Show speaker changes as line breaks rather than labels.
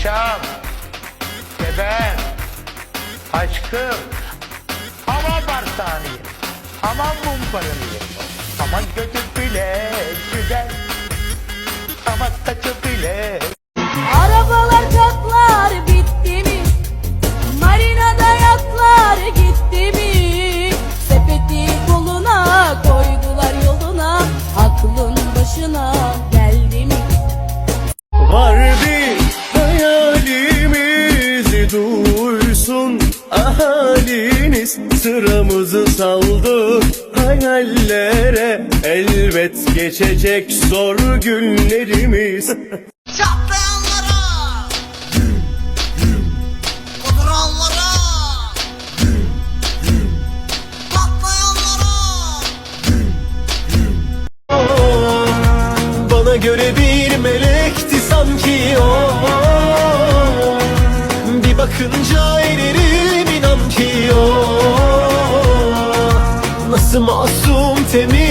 Paçam. Gebem. Aşkım. Aman barsaniyim. Aman mumparalıyım. Aman gözü bile güzel. Aman saçı bile
Arabalar çatlar bitti mi? Marinada yatlar gitti mi? Sepeti koluna koydular yoluna Aklın başına geldi mi?
Ahaliniz Sıramızı saldık hayallere. Elbet geçecek zor günlerimiz.
Çatlayanlara. Kuduranlara Patlayanlara.
Bana göre bir melekti sanki o. Bir bakınca eririm Nasıl masum temiz